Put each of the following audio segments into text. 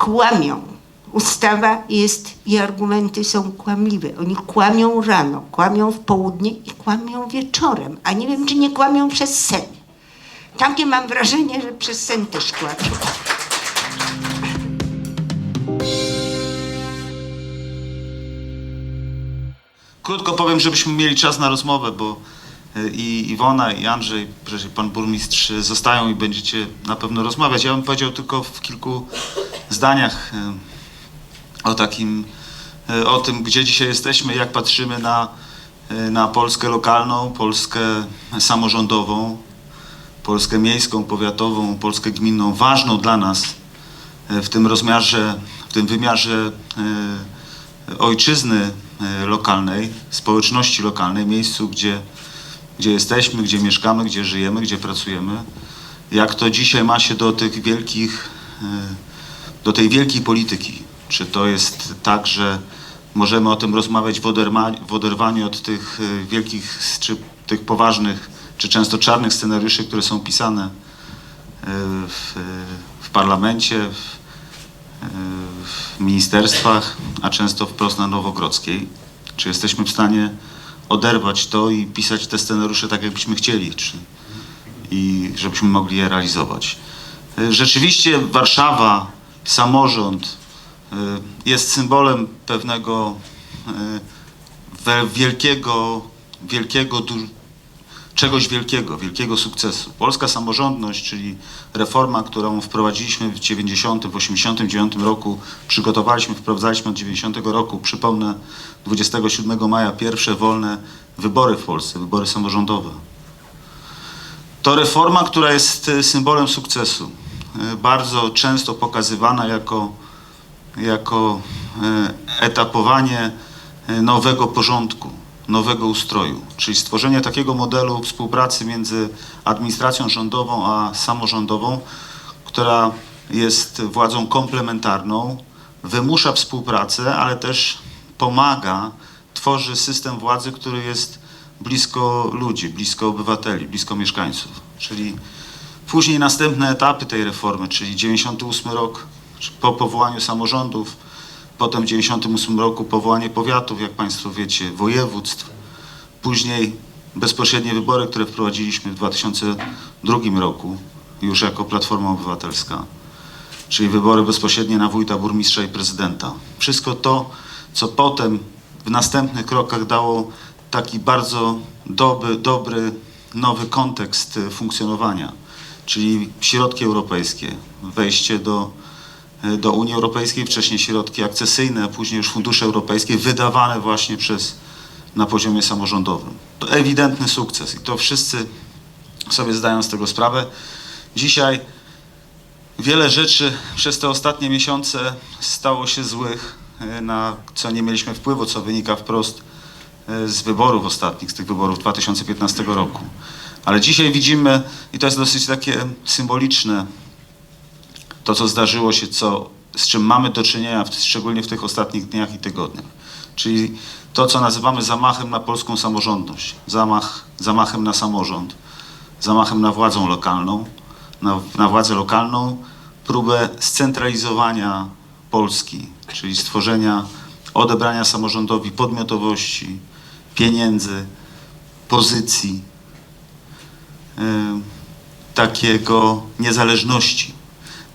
kłamią. Ustawa jest i argumenty są kłamliwe. Oni kłamią rano, kłamią w południe i kłamią wieczorem. A nie wiem, czy nie kłamią przez sen. Takie mam wrażenie, że przez sen też kłamią. Krótko powiem, żebyśmy mieli czas na rozmowę, bo i Iwona, i Andrzej, pan burmistrz zostają i będziecie na pewno rozmawiać. Ja bym powiedział tylko w kilku zdaniach y, o takim, y, o tym, gdzie dzisiaj jesteśmy, jak patrzymy na, y, na Polskę lokalną, Polskę samorządową, Polskę miejską, powiatową, Polskę gminną, ważną dla nas y, w tym rozmiarze, w tym wymiarze y, ojczyzny y, lokalnej, społeczności lokalnej, miejscu, gdzie, gdzie jesteśmy, gdzie mieszkamy, gdzie żyjemy, gdzie pracujemy. Jak to dzisiaj ma się do tych wielkich, y, do tej wielkiej polityki? Czy to jest tak, że możemy o tym rozmawiać w, oderwaniu od tych y, wielkich, czy tych poważnych, czy często czarnych scenariuszy, które są pisane y, w, w parlamencie, w, w ministerstwach, a często wprost na Nowogrodzkiej. Czy jesteśmy w stanie oderwać to i pisać te scenariusze tak, jakbyśmy chcieli, czy, i żebyśmy mogli je realizować. Y, Rzeczywiście Warszawa, samorząd y, jest symbolem pewnego we- wielkiego, wielkiego, czegoś wielkiego, wielkiego sukcesu. Polska samorządność, czyli reforma, którą wprowadziliśmy w 90, w 89 roku, przygotowaliśmy, wprowadzaliśmy od 90 roku, przypomnę, 27 maja pierwsze wolne wybory w Polsce, wybory samorządowe. To reforma, która jest e, symbolem sukcesu. E, Bardzo często pokazywana jako, jako e, etapowanie nowego porządku, nowego ustroju, czyli stworzenie takiego modelu współpracy między administracją rządową a samorządową, która jest władzą komplementarną, wymusza współpracę, ale też pomaga, tworzy system władzy, który jest blisko ludzi, blisko obywateli, blisko mieszkańców. Czyli później następne etapy tej reformy, czyli 98 rok po powołaniu samorządów, potem w 98 roku powołanie powiatów, jak Państwo wiecie, województw, później bezpośrednie wybory, które wprowadziliśmy w 2002 roku, już jako Platforma Obywatelska, czyli wybory bezpośrednie na wójta, burmistrza i prezydenta. Wszystko to, co potem w następnych krokach dało taki bardzo dobry, dobry nowy kontekst y, funkcjonowania, czyli środki europejskie, wejście do, do Unii Europejskiej, wcześniej środki akcesyjne, a później już fundusze europejskie wydawane właśnie przez na poziomie samorządowym. To ewidentny sukces i to wszyscy sobie zdają z tego sprawę. Dzisiaj wiele rzeczy przez te ostatnie miesiące stało się złych, e, na co nie mieliśmy wpływu, co wynika wprost e, z wyborów ostatnich, z tych wyborów 2015 roku. Ale dzisiaj widzimy, i to jest dosyć takie symboliczne, to co zdarzyło się, co, z czym mamy do czynienia, szczególnie w tych ostatnich dniach i tygodniach. Czyli to, co nazywamy zamachem na polską samorządność, zamach, zamachem na samorząd, zamachem na władzę lokalną, na, na władzę lokalną, próbę scentralizowania Polski, czyli stworzenia, odebrania samorządowi podmiotowości, pieniędzy, pozycji, y, takiego niezależności.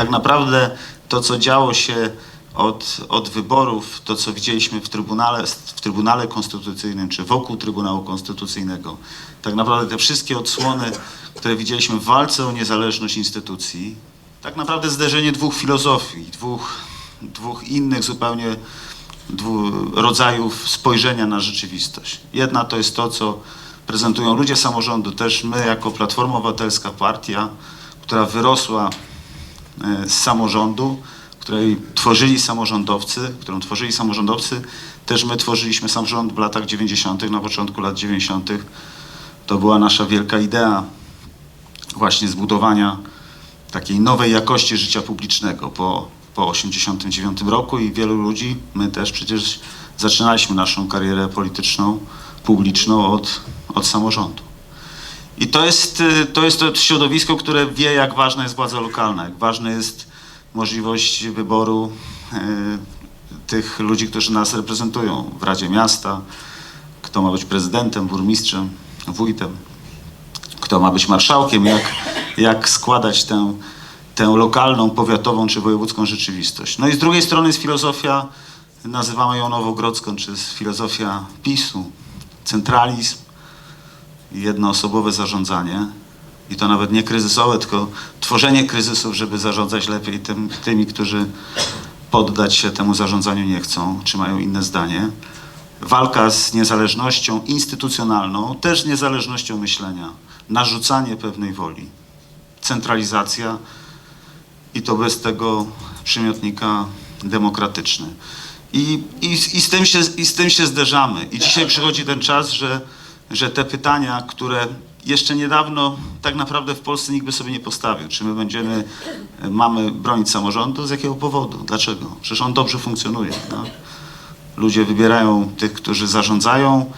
Tak naprawdę to, co działo się od, od wyborów, to, co widzieliśmy w Trybunale, w Trybunale Konstytucyjnym, czy wokół Trybunału Konstytucyjnego, tak naprawdę te wszystkie odsłony, które widzieliśmy w walce o niezależność instytucji, tak naprawdę zderzenie dwóch filozofii, dwóch, dwóch innych zupełnie dwu, rodzajów spojrzenia na rzeczywistość. Jedna to jest to, co prezentują ludzie samorządu, też my jako Platforma Obywatelska, partia, która wyrosła z samorządu, której tworzyli samorządowcy, którą tworzyli samorządowcy, też my tworzyliśmy samorząd w latach 90., na początku lat 90. To była nasza wielka idea właśnie zbudowania takiej nowej jakości życia publicznego po, po 89 roku i wielu ludzi, my też przecież zaczynaliśmy naszą karierę polityczną, publiczną od, od samorządu. I to jest, y, to jest to środowisko, które wie, jak ważna jest władza lokalna, jak ważne jest możliwość wyboru e, tych ludzi, którzy nas reprezentują w Radzie Miasta, kto ma być prezydentem, burmistrzem, wójtem, kto ma być marszałkiem, jak, jak składać tę, tę lokalną, powiatową czy wojewódzką rzeczywistość. No i z drugiej strony jest filozofia, nazywamy ją nowogrodzką, czy jest filozofia PiSu, centralizm, jednoosobowe zarządzanie i to nawet nie kryzysowe, tylko tworzenie kryzysów, żeby zarządzać lepiej tym, tymi, którzy poddać się temu zarządzaniu nie chcą, czy mają inne zdanie. Walka z niezależnością instytucjonalną, też niezależnością myślenia, narzucanie pewnej woli, centralizacja i to bez tego przymiotnika demokratyczny. I, i, i, z tym się, I z tym się zderzamy. I dzisiaj przychodzi ten czas, że, że te pytania, które jeszcze niedawno tak naprawdę w Polsce nikt by sobie nie postawił. Czy my będziemy, e, mamy bronić samorządu? Z jakiego powodu? Dlaczego? Przecież on dobrze funkcjonuje. No? Ludzie wybierają tych, którzy zarządzają,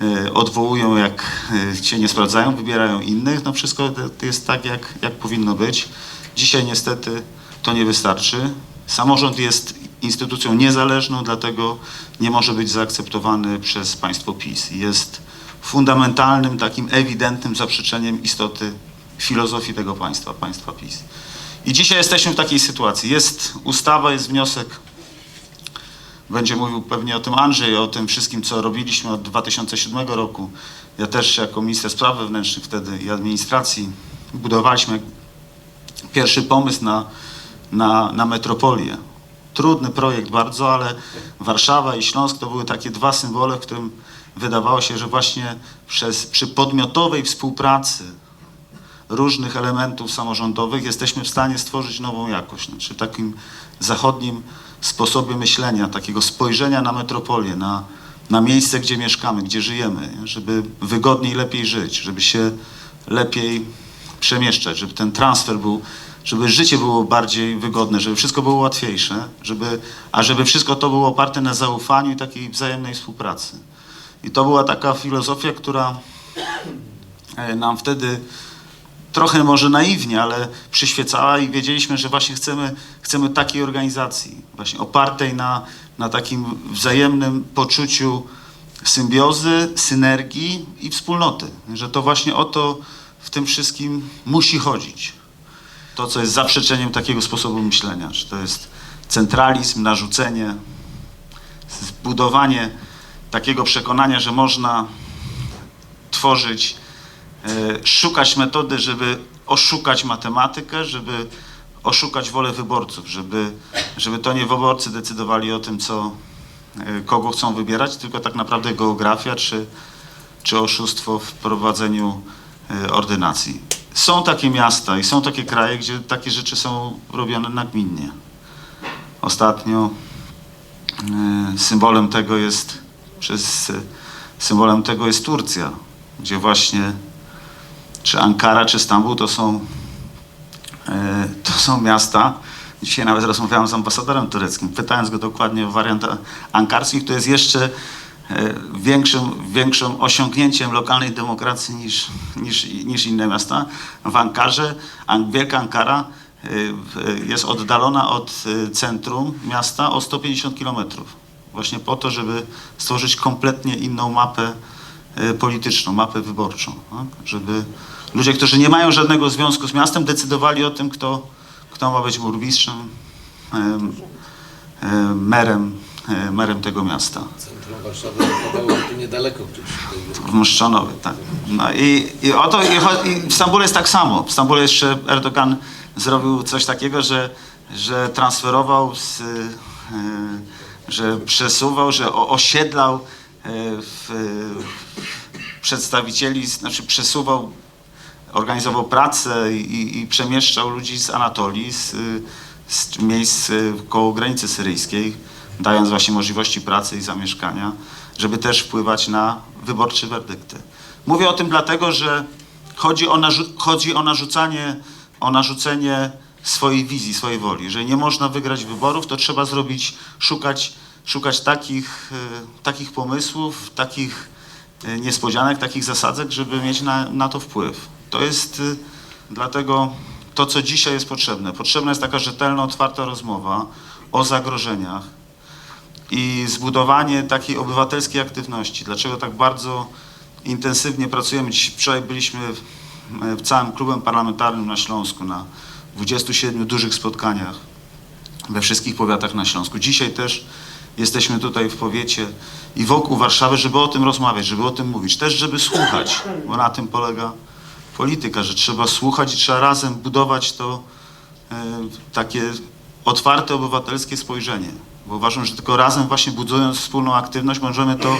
e, odwołują jak e, się nie sprawdzają, wybierają innych. No wszystko jest tak, jak, jak powinno być. Dzisiaj niestety to nie wystarczy. Samorząd jest instytucją niezależną, dlatego nie może być zaakceptowany przez państwo PiS. Jest fundamentalnym, takim ewidentnym zaprzeczeniem istoty filozofii tego państwa, państwa PiS. I dzisiaj jesteśmy w takiej sytuacji. Jest ustawa, jest wniosek będzie mówił pewnie o tym Andrzej, o tym wszystkim, co robiliśmy od 2007 roku. Ja też jako minister spraw wewnętrznych wtedy i administracji budowaliśmy pierwszy pomysł na, na, na metropolię. Trudny projekt bardzo, ale Warszawa i Śląsk to były takie dwa symbole, w którym wydawało się, że właśnie przez, przy podmiotowej współpracy różnych elementów samorządowych jesteśmy w stanie stworzyć nową jakość. Znaczy takim zachodnim sposobie myślenia, takiego spojrzenia na metropolię, na, na miejsce, gdzie mieszkamy, gdzie żyjemy, żeby wygodniej, lepiej żyć, żeby się lepiej przemieszczać, żeby ten transfer był, żeby życie było bardziej wygodne, żeby wszystko było łatwiejsze, żeby, a żeby wszystko to było oparte na zaufaniu i takiej wzajemnej współpracy. I to była taka filozofia, która e, nam wtedy trochę może naiwnie, ale przyświecała i wiedzieliśmy, że właśnie chcemy, chcemy takiej organizacji, właśnie opartej na, na takim wzajemnym poczuciu symbiozy, synergii i wspólnoty. Że to właśnie o to w tym wszystkim musi chodzić. To, co jest zaprzeczeniem takiego sposobu myślenia, że to jest centralizm, narzucenie, zbudowanie takiego przekonania, że można tworzyć e, szukać metody, żeby oszukać matematykę, żeby oszukać wolę wyborców, żeby, żeby to nie wyborcy decydowali o tym, co, e, kogo chcą wybierać, tylko tak naprawdę geografia czy, czy oszustwo w prowadzeniu e, ordynacji. Są takie miasta i są takie kraje, gdzie takie rzeczy są robione nagminnie. Ostatnio symbolem tego jest przez symbolem tego jest Turcja, gdzie właśnie czy Ankara, czy Stambuł to są, e, to są miasta. Dzisiaj nawet rozmawiałem z ambasadorem tureckim, pytając go dokładnie o wariant ankarski, który jest jeszcze e, większym, większym osiągnięciem lokalnej demokracji niż, niż, niż inne miasta. W Ankarze, An- Wielka Ankara e, jest oddalona od centrum miasta o 150 kilometrów. Właśnie po to, żeby stworzyć kompletnie inną mapę e, polityczną, mapę wyborczą. Tak? Żeby ludzie, którzy nie mają żadnego związku z miastem, decydowali o tym, kto, kto ma być burmistrzem, em, em, merem, e, merem tego miasta. Centrum Warszawy wypadało tu niedaleko. W Mszczonowie, tak. No i, i oto i, cho- i w Stambule jest tak samo. W Stambule jeszcze Erdogan zrobił coś takiego, że, że transferował, z, e, że przesuwał, że osiedlał e, w, e, przedstawicieli, znaczy przesuwał, organizował pracę i, i przemieszczał ludzi z Anatolii, z, z miejsc e, koło granicy syryjskiej, dając właśnie możliwości pracy i zamieszkania, żeby też wpływać na wyborcze werdykty. Mówię o tym dlatego, że chodzi o, narzu- chodzi o narzucanie, o narzucenie swojej wizji, swojej woli. Jeżeli nie można wygrać wyborów, to trzeba zrobić, szukać, szukać takich, e, takich pomysłów, takich e, niespodzianek, takich zasadzek, żeby mieć na, na to wpływ. To jest e, dlatego to, co dzisiaj jest potrzebne. Potrzebna jest taka rzetelna, otwarta rozmowa o zagrożeniach i zbudowanie takiej obywatelskiej aktywności. Dlaczego tak bardzo intensywnie pracujemy? Dziś, wczoraj byliśmy w całym klubem parlamentarnym na Śląsku na 27 dużych spotkaniach we wszystkich powiatach na Śląsku. Dzisiaj też jesteśmy tutaj w powiecie i wokół Warszawy, żeby o tym rozmawiać, żeby o tym mówić. Też, żeby słuchać, bo na tym polega polityka, że trzeba słuchać i trzeba razem budować to e, takie otwarte, obywatelskie spojrzenie. Bo uważam, że tylko razem właśnie budując wspólną aktywność możemy to,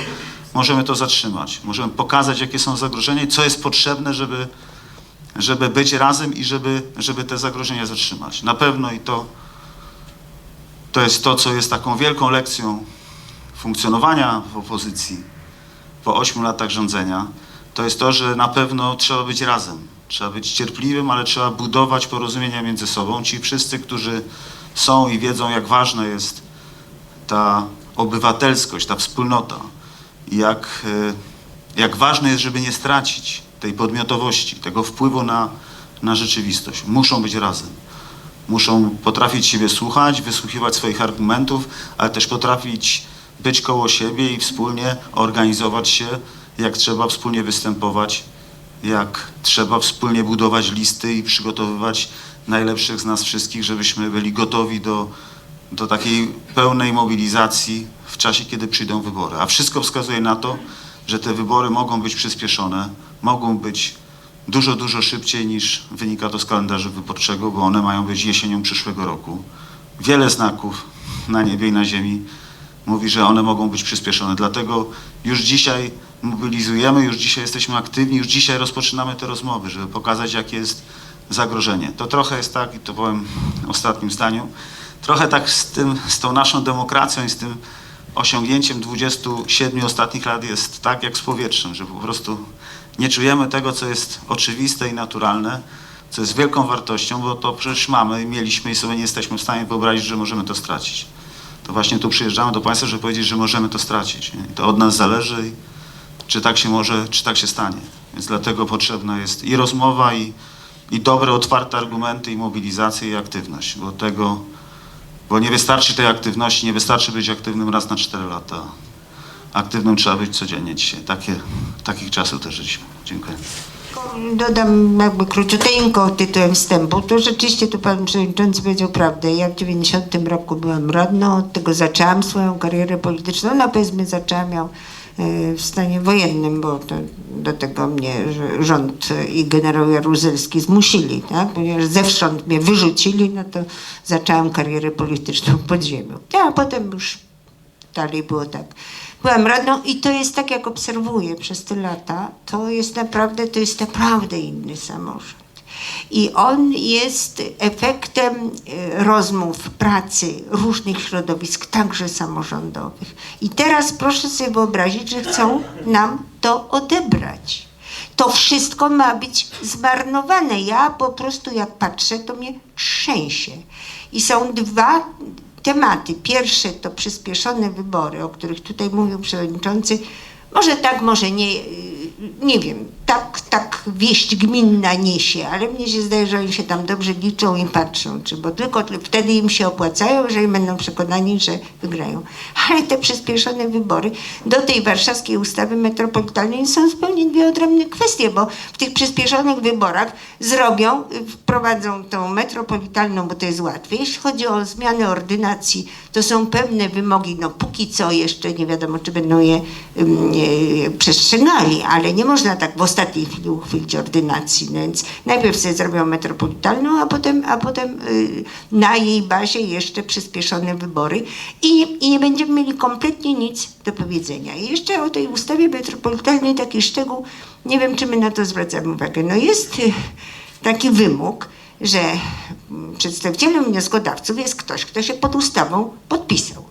możemy to zatrzymać. Możemy pokazać, jakie są zagrożenia i co jest potrzebne, żeby, żeby być razem i żeby, żeby te zagrożenia zatrzymać. Na pewno i to, to jest to, co jest taką wielką lekcją funkcjonowania w opozycji po ośmiu latach rządzenia, to jest to, że na pewno trzeba być razem. Trzeba być cierpliwym, ale trzeba budować porozumienia między sobą. Ci wszyscy, którzy są i wiedzą, jak ważna jest ta obywatelskość, ta wspólnota jak, e, jak ważne jest, żeby nie stracić tej podmiotowości, tego wpływu na, na rzeczywistość. Muszą być razem. Muszą potrafić siebie słuchać, wysłuchiwać swoich argumentów, ale też potrafić być koło siebie i wspólnie organizować się, jak trzeba wspólnie występować, jak trzeba wspólnie budować listy i przygotowywać najlepszych z nas wszystkich, żebyśmy byli gotowi do, do takiej pełnej mobilizacji w czasie, kiedy przyjdą wybory. A wszystko wskazuje na to, że te wybory mogą być przyspieszone, mogą być dużo, dużo szybciej niż wynika to z kalendarza wyborczego, bo one mają być jesienią przyszłego roku. Wiele znaków na niebie i na ziemi mówi, że one mogą być przyspieszone. Dlatego już dzisiaj mobilizujemy, już dzisiaj jesteśmy aktywni, już dzisiaj rozpoczynamy te rozmowy, żeby pokazać, jakie jest zagrożenie. To trochę jest tak, i to powiem w ostatnim zdaniu, trochę tak z, tym, z tą naszą demokracją i z tym osiągnięciem 27 ostatnich lat jest tak jak z powietrzem, że po prostu nie czujemy tego, co jest oczywiste i naturalne, co jest wielką wartością, bo to przecież mamy mieliśmy i sobie nie jesteśmy w stanie wyobrazić, że możemy to stracić. To właśnie tu przyjeżdżamy do Państwa, żeby powiedzieć, że możemy to stracić. I to od nas zależy, czy tak się może, czy tak się stanie. Więc dlatego potrzebna jest i rozmowa, i, i dobre, otwarte argumenty, i mobilizacja, i aktywność, bo tego, bo nie wystarczy tej aktywności, nie wystarczy być aktywnym raz na 4 lata. Aktywnym trzeba być codziennie dzisiaj. Takie, takich czasów też żyliśmy. Dziękuję. Dodam jakby króciuteńko tytułem wstępu. To rzeczywiście tu pan przewodniczący powiedział prawdę. Ja w 90 roku byłam radną, od tego zaczęłam swoją karierę polityczną. No powiedzmy zaczęłam ją e, w stanie wojennym, bo to, do tego mnie rząd i generał Jaruzelski zmusili, tak? ponieważ zewsząd mnie wyrzucili, no to zaczęłam karierę polityczną pod ziemią. A potem już dalej było tak. Byłam radną i to jest tak, jak obserwuję przez te lata, to jest naprawdę, to jest naprawdę inny samorząd. I on jest efektem e, rozmów, pracy różnych środowisk, także samorządowych. I teraz proszę sobie wyobrazić, że chcą nam to odebrać. To wszystko ma być zmarnowane. Ja po prostu jak patrzę, to mnie trzęsie. I są dwa tematy. Pierwsze to przyspieszone wybory, o których tutaj mówił przewodniczący. Może tak, może nie, yy, nie wiem, tak, tak wieść gminna niesie, ale mnie się zdaje, że oni się tam dobrze liczą i patrzą, czy bo tylko wtedy im się opłacają, jeżeli będą przekonani, że wygrają. Ale te przyspieszone wybory do tej warszawskiej ustawy metropolitalnej są zupełnie dwie odrębne kwestie, bo w tych przyspieszonych wyborach zrobią, y, wprowadzą tą metropolitalną, bo to jest łatwiej. Jeśli chodzi o zmianę ordynacji, to są pewne wymogi, no póki co jeszcze nie wiadomo, czy będą je e, przestrzegali, ale nie można tak w ostatniej chwili uchwycić ordynacji, więc najpierw sobie zrobią metropolitalną, a potem, a potem y, na jej bazie jeszcze przyspieszone wybory i, i nie będziemy mieli kompletnie nic do powiedzenia. I jeszcze o tej ustawie metropolitalnej taki szczegół, nie wiem, czy my na to zwracamy uwagę. No jest y, taki wymóg, że mm, przedstawicielem wnioskodawców jest ktoś, kto się pod ustawą podpisał.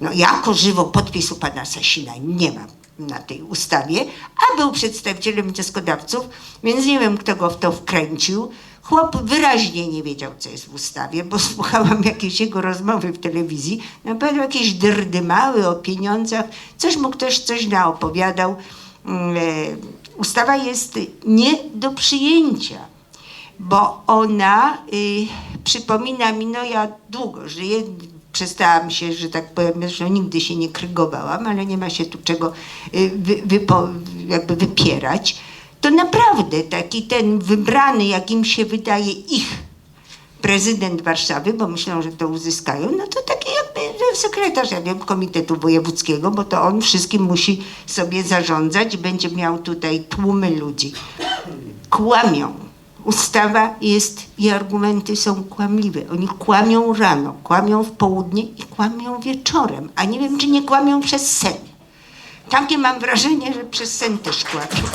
No jako żywo podpisu pana Sasina nie ma na tej ustawie, a był przedstawicielem wnioskodawców, więc nie wiem, kto go w to wkręcił. Chłop wyraźnie nie wiedział, co jest w ustawie, bo słuchałam jakiejś jego rozmowy w telewizji. No powiedział jakieś drdymały o pieniądzach, coś mu ktoś coś naopowiadał. Mm, e, Ustawa jest nie do przyjęcia. bo ona y, przypomina mi, no ja długo żyję, przestałam się, że tak powiem, że nigdy się nie krygowałam, ale nie ma się tu czego y, wy, wypo, jakby wypierać. To naprawdę taki ten wybrany, jakim się wydaje ich prezydent Warszawy, bo myślą, że to uzyskają, no to taki jakby sekretarz, ja wiem, Komitetu Wojewódzkiego, bo to on wszystkim musi sobie zarządzać, będzie miał tutaj tłumy ludzi. Kłamią. Ustawa jest i argumenty są kłamliwe. Oni kłamią rano, kłamią w południe i kłamią wieczorem, a nie wiem, czy nie kłamią przez sen. Takie mam wrażenie, że przez sen też kłamią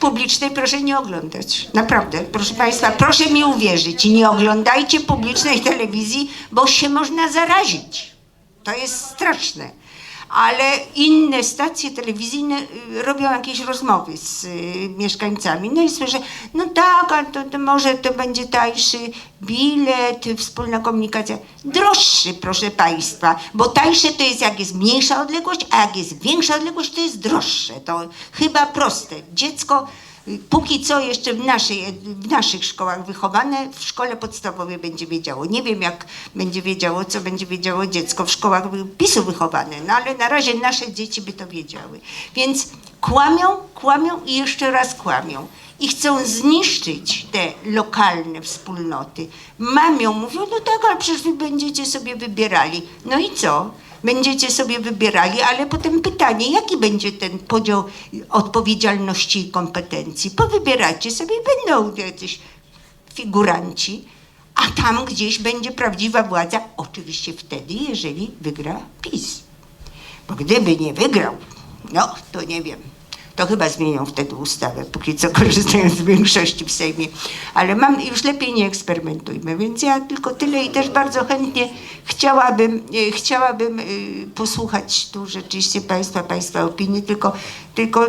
publicznej proszę nie oglądać. Naprawdę, proszę Państwa, proszę mi uwierzyć, nie oglądajcie publicznej telewizji, bo się można zarazić. To jest straszne. Ale inne stacje telewizyjne y, robią jakieś rozmowy z y, mieszkańcami. No i słyszę, no tak, ale to, to może to będzie tańszy bilet, wspólna komunikacja. Droższy, proszę Państwa, bo tańsze to jest jak jest mniejsza odległość, a jak jest większa odległość, to jest droższe. To chyba proste. Dziecko póki co jeszcze w, naszej, w naszych szkołach wychowane, w szkole podstawowej będzie wiedziało. Nie wiem, jak będzie wiedziało, co będzie wiedziało dziecko w szkołach PiSu wychowane, no ale na razie nasze dzieci by to wiedziały. Więc kłamią, kłamią i jeszcze raz kłamią. I chcą zniszczyć te lokalne wspólnoty. Mamią mówią, no tak, ale przecież wy będziecie sobie wybierali. No i co? Będziecie sobie wybierali, ale potem pytanie, jaki będzie ten podział odpowiedzialności i kompetencji? Powybieracie sobie, będą jacyś figuranci, a tam gdzieś będzie prawdziwa władza, oczywiście wtedy, jeżeli wygra PiS. Bo gdyby nie wygrał, no to nie wiem. To chyba zmienią wtedy ustawę, póki co korzystają z większości w Sejmie. Ale mam, już lepiej nie eksperymentujmy, więc ja tylko tyle i też bardzo chętnie chciałabym, e, chciałabym e, posłuchać tu rzeczywiście Państwa, Państwa opinii, tylko, tylko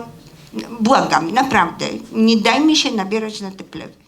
błagam, naprawdę, nie dajmy się nabierać na te plewy.